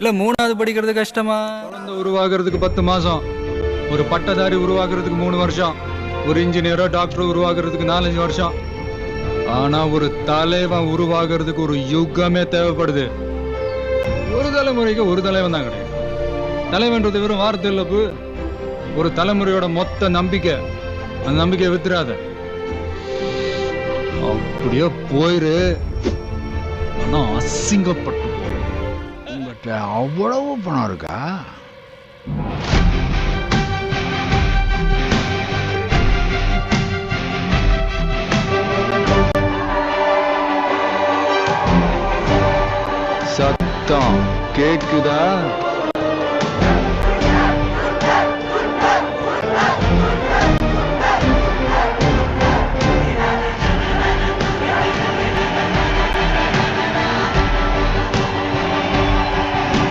இல்ல மூணாவது படிக்கிறது கஷ்டமா? குழந்தை உருவாகிறதுக்கு பத்து மாசம். ஒரு பட்டதாரி உருவாகிறதுக்கு மூணு வருஷம். ஒரு இன்ஜினியரோ டாக்டரோ உருவாகிறதுக்கு நாலஞ்சு வருஷம். ஆனா ஒரு தலைவன் உருவாகிறதுக்கு ஒரு யுகமே தேவைப்படுது. ஒரு தலைமுறைக்கு ஒரு தலைவன் தான் கிடையாது. தலைவன்றது வெறும் வார்த்தை இல்லப்பு ஒரு தலைமுறையோட மொத்த நம்பிக்கை. அந்த நம்பிக்கையை வித்துறாத. அப்படியே போயிரு. ஆனா அசிங்கப்பட்டு. போ. அவ்வளவு பணம் இருக்கா சத்தம் கேக்குதா